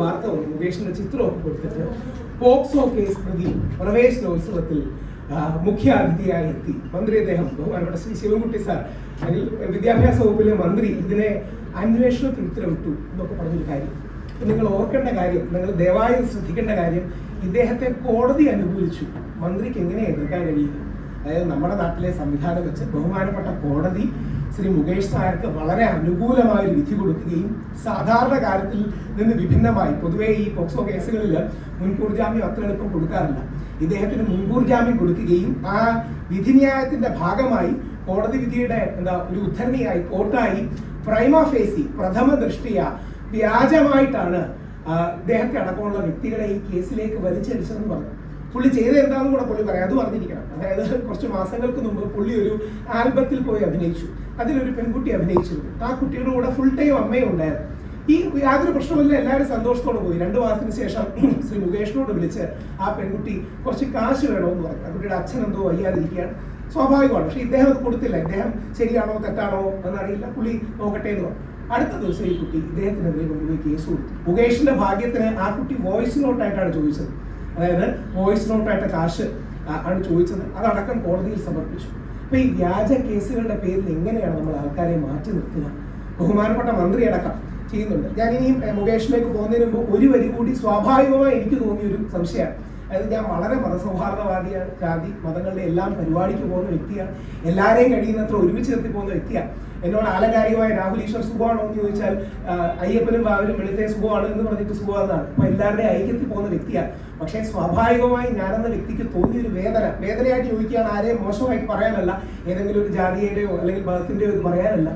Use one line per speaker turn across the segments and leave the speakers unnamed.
വാർത്ത വന്നു മുകേഷിന്റെ ചിത്രമൊക്കെ കൊടുത്തിട്ട് പോക്സോ കേസ് പ്രതി പ്രവേശനോത്സവത്തിൽ അതിഥിയായി എത്തി. മന്ത്രി അദ്ദേഹം ബഹുമാനപ്പെട്ട ശ്രീ ശിവൻകുട്ടി സാർ അതിൽ വിദ്യാഭ്യാസ വകുപ്പിലെ മന്ത്രി ഇതിനെ അന്വേഷണത്തിന് ഉത്തരവിട്ടു എന്നൊക്കെ പറഞ്ഞൊരു കാര്യം. നിങ്ങൾ ഓർക്കേണ്ട കാര്യം നിങ്ങൾ ദയവായി ശ്രദ്ധിക്കേണ്ട കാര്യം ഇദ്ദേഹത്തെ കോടതി അനുകൂലിച്ചു. മന്ത്രിക്ക് എങ്ങനെ എതിർക്കാൻ കഴിയും അതായത് നമ്മുടെ നാട്ടിലെ സംവിധാനം വെച്ച് ബഹുമാനപ്പെട്ട കോടതി ശ്രീ മുകേഷ് നായർക്ക് വളരെ അനുകൂലമായ ഒരു വിധി കൊടുക്കുകയും സാധാരണ കാര്യത്തിൽ നിന്ന് വിഭിന്നമായി പൊതുവേ ഈ പോക്സോ കേസുകളിൽ മുൻകൂർ ജാമ്യം അത്ര എളുപ്പം കൊടുക്കാറില്ല. ഇദ്ദേഹത്തിന് മുൻകൂർ ജാമ്യം കൊടുക്കുകയും ആ വിധിന്യായത്തിന്റെ ഭാഗമായി കോടതി വിധിയുടെ എന്താ ഒരു ഉദ്ധരണിയായി കോർട്ടായി പ്രൈമ ഫേസി പ്രഥമ ദൃഷ്ടിയ വ്യാജമായിട്ടാണ് ഇദ്ദേഹത്തെ അടക്കമുള്ള വ്യക്തികളെ ഈ കേസിലേക്ക് വലിച്ചെരിച്ചതെന്ന് പറഞ്ഞു. പുള്ളി ചെയ്ത എന്താണെന്ന് കൂടെ പുള്ളി പറയാം. അത് പറഞ്ഞിരിക്കണം. അതായത് കുറച്ച് മാസങ്ങൾക്ക് മുമ്പ് പുള്ളി ഒരു ആൽബത്തിൽ പോയി അഭിനയിച്ചു. അതിലൊരു പെൺകുട്ടി അഭിനയിച്ചിരുന്നു. ആ കുട്ടിയുടെ കൂടെ ഫുൾ ടൈം അമ്മയും ഉണ്ടായിരുന്നു. ഈ യാതൊരു പ്രശ്നമില്ല എല്ലാവരും സന്തോഷത്തോടെ പോയി. രണ്ടു മാസത്തിന് ശേഷം ശ്രീ മുകേഷിനോട് വിളിച്ച് ആ പെൺകുട്ടി കുറച്ച് കാശ് വേണമെന്ന് പറഞ്ഞു. ആ കുട്ടിയുടെ അച്ഛൻ എന്തോ വയ്യാതിരിക്കുകയാണ്. സ്വാഭാവികമാണ്. പക്ഷെ ഇദ്ദേഹം അത് കൊടുത്തില്ല. ഇദ്ദേഹം ശരിയാണോ തെറ്റാണോ എന്നറിയില്ല. പുള്ളി നോക്കട്ടെ എന്ന് പറഞ്ഞു. അടുത്ത ദിവസം ഈ കുട്ടി ഇദ്ദേഹത്തിനെതിരെ കൊണ്ടുപോയി കേസ് കൊടുത്തു. മുകേഷിന്റെ ഭാഗ്യത്തിന് ആ കുട്ടി വോയിസ് നോട്ടായിട്ടാണ് ചോദിച്ചത്. അതായത് വോയിസ് നോട്ടായിട്ട് കാശ് ആണ് ചോദിച്ചത്. അതടക്കം കോടതിയിൽ സമർപ്പിച്ചു. അപ്പൊ ഈ വ്യാജ കേസുകളുടെ പേരിൽ എങ്ങനെയാണ് നമ്മൾ ആൾക്കാരെ മാറ്റി നിർത്തുക? ബഹുമാനപ്പെട്ട മന്ത്രി അടക്കം ചെയ്യുന്നുണ്ട്. ഞാൻ ഇനിയും മുകേഷിലേക്ക് പോകുന്നതിന് മുമ്പ് ഒരു വരി കൂടി സ്വാഭാവികമായി എനിക്ക് തോന്നിയ ഒരു സംശയമാണ്. അതായത് ഞാൻ വളരെ മതസൗഹാർദ്ദവാദിയാണ് ജാതി മതങ്ങളുടെ എല്ലാം പരിപാടിക്ക് പോകുന്ന വ്യക്തിയാണ് എല്ലാവരെയും കഴിയുന്നത്ര ഒരുമിച്ച് നിർത്തി പോകുന്ന വ്യക്തിയാണ് എന്നോട് ആലകാരികമായ രാഹുൽ ഈശ്വർ സുഖമാണോ എന്ന് ചോദിച്ചാൽ അയ്യപ്പനും ബാബനും വെളുത്തേ സുഖമാണ് എന്ന് പറഞ്ഞിട്ട് സുഖമാണെന്നാണ്. അപ്പൊ എല്ലാവരുടെയും ഐക്യത്തിൽ പോകുന്ന വ്യക്തിയാണ് പക്ഷേ സ്വാഭാവികമായി ഞാനെന്ന വ്യക്തിക്ക് തോന്നിയൊരു വേദന. വേദനയായിട്ട് ചോദിക്കുകയാണ് ആരെയും മോശമായി പറയാനല്ല. ഏതെങ്കിലും ഒരു ജാതിയുടെയോ അല്ലെങ്കിൽ മതത്തിന്റെയോ ഇത് പറയാനല്ല.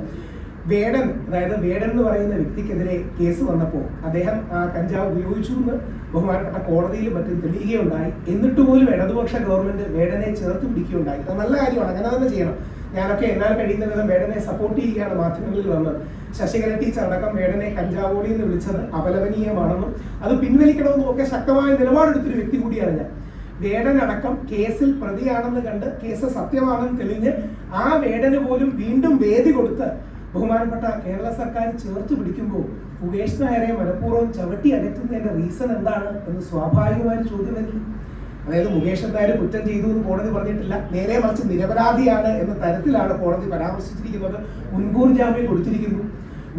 വേടൻ അതായത് വേടൻ എന്ന് പറയുന്ന വ്യക്തിക്കെതിരെ കേസ് വന്നപ്പോൾ അദ്ദേഹം ആ കഞ്ചാവ് ഉപയോഗിച്ചു എന്ന് ബഹുമാനപ്പെട്ട കോടതിയിൽ മറ്റും തെളിയുകയുണ്ടായി. എന്നിട്ട് പോലും ഇടതുപക്ഷ ഗവൺമെന്റ് വേടനെ ചേർത്ത് പിടിക്കുകയുണ്ടായി. അത് നല്ല കാര്യമാണ്. അങ്ങനെ തന്നെ ചെയ്യണം. ഞാനൊക്കെ എന്നാൽ കഴിയുന്ന വിധം വേടനെ സപ്പോർട്ട് ചെയ്യുകയാണ് മാധ്യമങ്ങളിൽ വന്ന്. ശശികല ടീച്ചർ അടക്കം വേടനെ കഞ്ചാവോടി എന്ന് വിളിച്ചത് അപലപനീയമാണെന്നും അത് പിൻവലിക്കണമെന്നും ഒക്കെ ശക്തമായ നിലപാടെടുത്തൊരു വ്യക്തി കൂടിയാണ് ഞാൻ. വേടനടക്കം കേസിൽ പ്രതിയാണെന്ന് കണ്ട് കേസ് സത്യമാണെന്ന് തെളിഞ്ഞ് ആ വേടന് പോലും വീണ്ടും വേദി കൊടുത്ത് ബഹുമാനപ്പെട്ട കേരള സർക്കാർ ചേർത്ത് പിടിക്കുമ്പോൾ മുകേഷ് നായരെ മനഃപൂർവം ചവിട്ടി അകറ്റുന്നതിന്റെ റീസൺ എന്താണ് എന്ന് സ്വാഭാവികമായ ചോദ്യം വരുന്നു. അതായത് മുകേഷ് നായർ കുറ്റം ചെയ്തു എന്ന് കോടതി പറഞ്ഞിട്ടില്ല. നേരെ മറിച്ച് നിരപരാധിയാണ് എന്ന തരത്തിലാണ് കോടതി പരാമർശിച്ചിരിക്കുന്നത്. മുൻകൂർ ജാമ്യം കൊടുത്തിരിക്കുന്നു.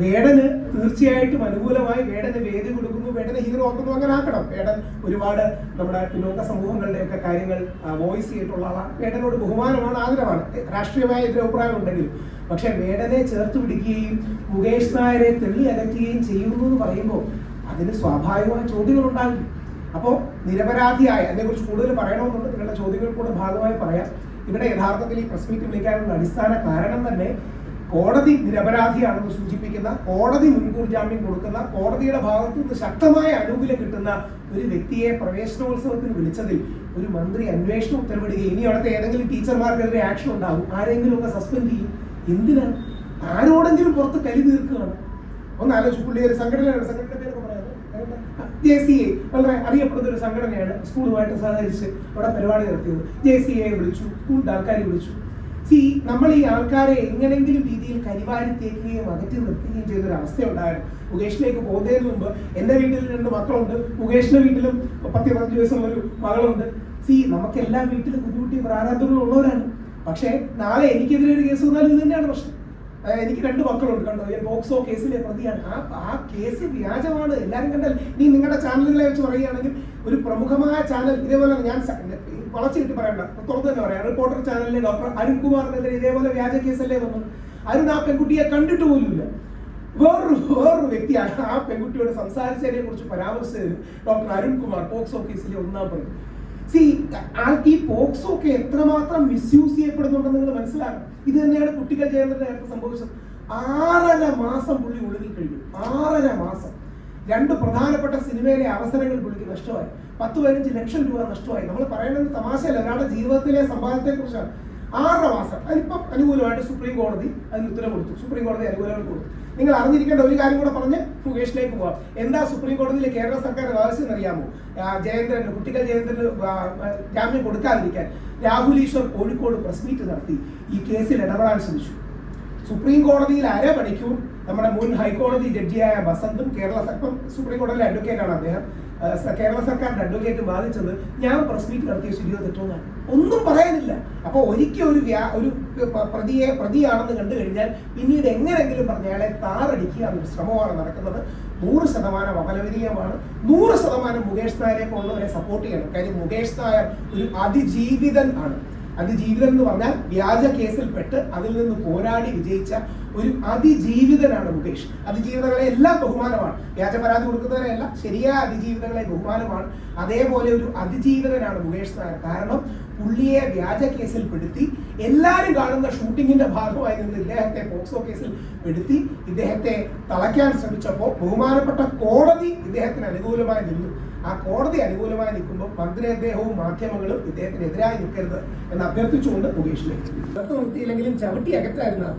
വേടന് തീർച്ചയായിട്ടും അനുകൂലമായി വേടന് വേദി കൊടുക്കുന്നു വേടനെ ഹീറോ ആക്കുന്നു അങ്ങനെ ആക്കണം. വേടൻ ഒരുപാട് നമ്മുടെ പിന്നോക്ക സമൂഹങ്ങളുടെയൊക്കെ കാര്യങ്ങൾ വോയിസ് ചെയ്തിട്ടുള്ള ആളാണ്. വേടനോട് ബഹുമാനമാണ് ആഗ്രഹമാണ് രാഷ്ട്രീയമായ എതിരഭിപ്രായം ഉണ്ടെങ്കിലും. പക്ഷെ വേടനെ ചേർത്ത് പിടിക്കുകയും മുകേഷ് നായരെ തെളി അകറ്റുകയും ചെയ്യുന്നു എന്ന് പറയുമ്പോൾ അതിന് സ്വാഭാവികമായ ചോദ്യങ്ങൾ ഉണ്ടാകും അപ്പോൾ നിരപരാധിയായ അതിനെക്കുറിച്ച് കൂടുതൽ പറയണമെന്നുണ്ട് നിങ്ങളുടെ ചോദ്യങ്ങൾ കൂടെ ഭാഗമായി പറയാം. ഇവിടെ യഥാർത്ഥത്തിൽ ഈ പ്രസ് വിളിക്കാനുള്ള അടിസ്ഥാന കാരണം തന്നെ കോടതി നിരപരാധിയാണെന്ന് സൂചിപ്പിക്കുന്ന കോടതി മുൻകൂർ ജാമ്യം കൊടുക്കുന്ന കോടതിയുടെ ഭാഗത്തു നിന്ന് ശക്തമായ അനുകൂലം കിട്ടുന്ന ഒരു വ്യക്തിയെ പ്രവേശനോത്സവത്തിന് വിളിച്ചതിൽ ഒരു മന്ത്രി അന്വേഷണം ഉത്തരവിടുകയും ഇനി അവിടുത്തെ ഏതെങ്കിലും ടീച്ചർമാർക്കെതിരെ ആക്ഷൻ ഉണ്ടാകും ആരെങ്കിലും ഒക്കെ സസ്പെൻഡ് ചെയ്യും. എന്തിനാണ് ആരോടെങ്കിലും പുറത്ത് കലി തീർക്കുകയാണ്. ഒന്ന് ആലോചിച്ച് പുള്ളി ഒരു സംഘടനയാണ് സംഘടന പേരൊക്കെ പറയാം. ജെ സി എ വളരെ അറിയപ്പെടുന്ന ഒരു സംഘടനയാണ് സ്കൂളുമായിട്ട് സഹകരിച്ച് അവിടെ പരിപാടി നടത്തിയത്. ജെ സി എ വിളിച്ചു സ്കൂളിന്റെ ആൾക്കാരെ വിളിച്ചു. സി നമ്മൾ ഈ ആൾക്കാരെ എങ്ങനെങ്കിലും രീതിയിൽ കരിവാരി തേക്കുകയും അകറ്റി നിർത്തുകയും ചെയ്ത ഒരു അവസ്ഥ ഉണ്ടായിരുന്നു മുകേഷിലേക്ക് പോകുന്നതിന് മുമ്പ് എന്റെ വീട്ടിൽ രണ്ട് മക്കളുണ്ട്. മുകേഷിന്റെ വീട്ടിലും പത്തി പതിനഞ്ച് വയസ്സുള്ള ഒരു മകളുണ്ട്. സി നമുക്ക് എല്ലാ വീട്ടിലും കുഞ്ഞു കുട്ടി ഉള്ളവരാണ്. പക്ഷേ നാളെ എനിക്കെതിരെ ഒരു കേസ് വന്നാൽ ഇത് തന്നെയാണ് പ്രശ്നം. എനിക്ക് രണ്ട് മക്കളുണ്ട് കണ്ടോ? ഞാൻ ബോക്സോ കേസിലെ പ്രതിയാണ്. ആ ആ കേസ് വ്യാജമാണ്. എല്ലാവരും കണ്ടാൽ നീ നിങ്ങളുടെ ചാനലുകളെ വെച്ച് പറയുകയാണെങ്കിൽ ഒരു പ്രമുഖമായ ചാനൽ ഇതേപോലെ ഞാൻ സ- വളച്ചു കിട്ടി പറയണ്ട. തുറന്നു തന്നെ പറയാം. റിപ്പോർട്ടർ ചാനലിലെ ഡോക്ടർ അരുൺകുമാറിനെതിരെ ഇതേപോലെ വ്യാജ കേസല്ലേ വന്നത്? അരുൺ ആ പെൺകുട്ടിയെ കണ്ടിട്ട് പോലുമില്ല. വേറൊരു വേറൊരു വ്യക്തിയാണ് ആ പെൺകുട്ടിയോട് സംസാരിച്ചതിനെ കുറിച്ച് പരാമർശിച്ചത് ഡോക്ടർ അരുൺകുമാർ പോക്സോ കേസിലെ ഒന്നാം പ്രതി. ഈ പോക്സോ ഒക്കെ എത്രമാത്രം മിസ്യൂസ് ചെയ്യപ്പെടുന്നുണ്ടെന്ന് നിങ്ങൾ മനസ്സിലാക്കണം. ഇത് തന്നെയാണ് കുട്ടികൾ ജയന്തന്റെ നേരത്തെ സംഭവിച്ചത്. ആറര മാസം പുള്ളി ഉള്ളിൽ കഴിഞ്ഞു. ആറര മാസം. രണ്ട് പ്രധാനപ്പെട്ട സിനിമയിലെ അവസരങ്ങൾ പുള്ളിക്ക് നഷ്ടമായി. പത്ത് പതിനഞ്ച് ലക്ഷം രൂപ നഷ്ടമായി. നമ്മൾ പറയുന്നത് തമാശയല്ല. ഒരാളുടെ ജീവിതത്തിലെ സമ്പാദത്തെ കുറിച്ചാണ് ആറര മാസം. അതിപ്പം അനുകൂലമായിട്ട് സുപ്രീം കോടതി അതിന് ഉത്തരവ് കൊടുത്തു. സുപ്രീം കോടതി അനുകൂലമായിട്ട് കൊടുത്തു. നിങ്ങൾ അറിഞ്ഞിരിക്കേണ്ട ഒരു കാര്യം കൂടെ പറഞ്ഞ് മുകേഷിലേക്ക് പോവാം. എന്താ സുപ്രീം കോടതിയിൽ കേരള സർക്കാർ വാദിച്ചെന്ന് അറിയാമോ ജയേന്ദ്രന് കുട്ടികൾ ജയേന്ദ്രന് ജാമ്യം കൊടുക്കാതിരിക്കാൻ രാഹുൽ ഈശ്വർ കോഴിക്കോട് പ്രസ് മീറ്റ് നടത്തി. ഈ കേസിൽ ഇടപെടാൻ ശ്രമിച്ചു. സുപ്രീം കോടതിയിൽ ആരെ അരമണിക്കൂർ നമ്മുടെ മുൻ ഹൈക്കോടതി ജഡ്ജിയായ ബസന്തും കേരള സർക്കാർ സുപ്രീം കോടതിയിലെ അഡ്വക്കേറ്റാണ് അദ്ദേഹം. കേരള സർക്കാരിന്റെ അഡ്വക്കേറ്റ് ബാധിച്ചത് ഞാൻ പ്രസ് മീറ്റ് നടത്തിയ ശരിയോ തെറ്റോന്നാണ് ഒന്നും പറയാനില്ല അപ്പൊ ഒരിക്കൽ ഒരു വ്യാ- ഒരു പ്രതിയെ പ്രതിയാണെന്ന് കണ്ടു കഴിഞ്ഞാൽ പിന്നീട് എങ്ങനെങ്കിലും പറഞ്ഞ അയാളെ താറടിക്കുക എന്നൊരു ശ്രമമാണ് നടക്കുന്നത്. നൂറ് ശതമാനം അപലപനീയമാണ്. നൂറ് ശതമാനം മുകേഷ് നായരെ പോലുള്ളവരെ സപ്പോർട്ട് ചെയ്യണം. കാര്യം മുകേഷ് നായർ ഒരു അതിജീവിതൻ ആണ്. അതിജീവിതൻ എന്ന് പറഞ്ഞാൽ വ്യാജ കേസിൽപ്പെട്ട് അതിൽ നിന്ന് പോരാടി വിജയിച്ച ഒരു അതിജീവിതനാണ് മുകേഷ്. അതിജീവിതങ്ങളെ എല്ലാം ബഹുമാനമാണ്. വ്യാജ പരാതി കൊടുക്കുന്നവരെയല്ല ശരിയായ അതിജീവിതകളെ ബഹുമാനമാണ്. അതേപോലെ ഒരു അതിജീവിതനാണ് മുകേഷ് നായർ. കാരണം പുള്ളിയെ വ്യാജ കേസിൽ പെടുത്തി എല്ലാവരും കാണുന്ന ഷൂട്ടിങ്ങിന്റെ ഭാഗമായി നിന്ന് ഇദ്ദേഹത്തെ പോക്സോ കേസിൽ പെടുത്തി ഇദ്ദേഹത്തെ തളയ്ക്കാൻ ശ്രമിച്ചപ്പോൾ ബഹുമാനപ്പെട്ട കോടതി ഇദ്ദേഹത്തിന് അനുകൂലമായി നിന്നു. ആ കോടതി അനുകൂലമായി നിൽക്കുമ്പോൾ മന്ത്രി അദ്ദേഹവും മാധ്യമങ്ങളും ഇദ്ദേഹത്തിനെതിരായി നിൽക്കരുത് എന്ന് അഭ്യർത്ഥിച്ചുകൊണ്ട് മുകേഷിലേക്ക് നിർത്തിയില്ലെങ്കിലും ചവിട്ടി അകറ്റായിരുന്ന?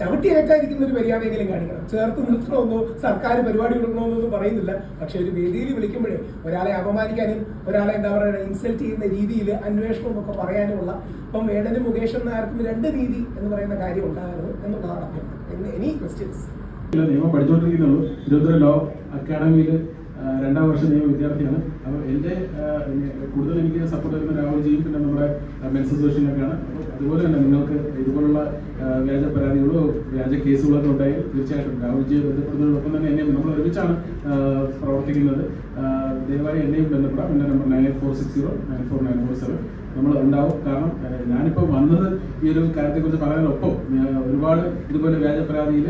ചവിട്ടി അകറ്റാതിരിക്കുന്ന ഒരു മര്യാദയെങ്കിലും കാണിക്കണം. ചേർത്ത് നിർത്തണമെന്നോ സർക്കാർ പരിപാടി കൊടുക്കണമെന്നൊന്നും പറയുന്നില്ല. പക്ഷെ ഒരു വേദിയിൽ വിളിക്കുമ്പോഴേ ഒരാളെ അപമാനിക്കാനും ഒരാളെ എന്താ പറയുക ഇൻസൾട്ട് ചെയ്യുന്ന രീതിയിൽ അന്വേഷണം എന്നൊക്കെ പറയാനുമുള്ള ഇപ്പം വേടനും മുകേഷും നായർക്കും രണ്ട് രീതി എന്ന് പറയുന്ന കാര്യം ഉണ്ടാകരുത് എന്നുള്ളതാണ് അഭ്യർത്ഥന. എനി ക്വസ്റ്റ്യൻസ്
നിയമം പഠിച്ചുകൊണ്ടിരിക്കുന്നുള്ളൂ തിരുവനന്തപുരം ലോ അക്കാഡമിയിൽ രണ്ടാം വർഷ നിയമ വിദ്യാർത്ഥിയാണ്. അപ്പോൾ എന്റെ കൂടുതൽ എനിക്ക് സപ്പോർട്ട് ചെയ്യുന്ന രാഹുൽജിയും പിന്നെ നമ്മുടെ മെൻസ് അസോസിയേഷനൊക്കെയാണ് അപ്പോൾ അതുപോലെ തന്നെ നിങ്ങൾക്ക് ഇതുപോലുള്ള വ്യാജ പരാതികളോ വ്യാജ കേസുകളൊക്കെ ഉണ്ടായി തീർച്ചയായിട്ടും രാഹുൽജിയെ ബന്ധപ്പെടുന്നതിനൊപ്പം തന്നെ എന്നെയും നമ്മൾ ഒരുമിച്ചാണ് പ്രവർത്തിക്കുന്നത്. ദയവായി എന്നെയും ബന്ധപ്പെടാം. എന്റെ number nine four six zero nine four nine four seven. നമ്മൾ ഉണ്ടാവും. കാരണം ഞാനിപ്പോൾ വന്നത് ഈ ഒരു കാര്യത്തെക്കുറിച്ച് പറയാനൊപ്പം ഒരുപാട് ഇതുപോലെ വ്യാജ പരാതിയിൽ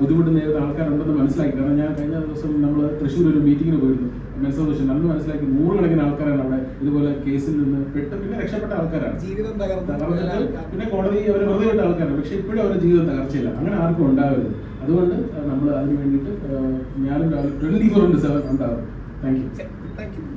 ബുദ്ധിമുട്ട് നേരിടുന്ന ആൾക്കാരുണ്ടെന്ന് മനസ്സിലാക്കി. കാരണം ഞാൻ കഴിഞ്ഞ ദിവസം നമ്മൾ തൃശ്ശൂർ ഒരു മീറ്റിങ്ങിന് പോയിരുന്നു. മെൻസ് സൊല്യൂഷൻ അന്ന് മനസ്സിലാക്കി നൂറുകണക്കിന് ആൾക്കാരാണ് അവിടെ ഇതുപോലെ കേസിൽ നിന്ന് പെട്ട് പിന്നെ രക്ഷപ്പെട്ട ആൾക്കാരാണ്.
ജീവിതം തകർന്ന
തകർന്നിട്ട് പിന്നെ കോടതി അവരെ വെറുതെ വിട്ട ആൾക്കാരാണ്. പക്ഷെ ഇപ്പോഴും അവരുടെ ജീവിതം തകർച്ചയില്ല അങ്ങനെ ആർക്കും ഉണ്ടാവരുത്. അതുകൊണ്ട് നമ്മൾ അതിന് വേണ്ടിയിട്ട് ഞാനും ട്വന്റി ഫോർ ഇന്റു സെവൻ ഉണ്ടാവും. Thank you
thank you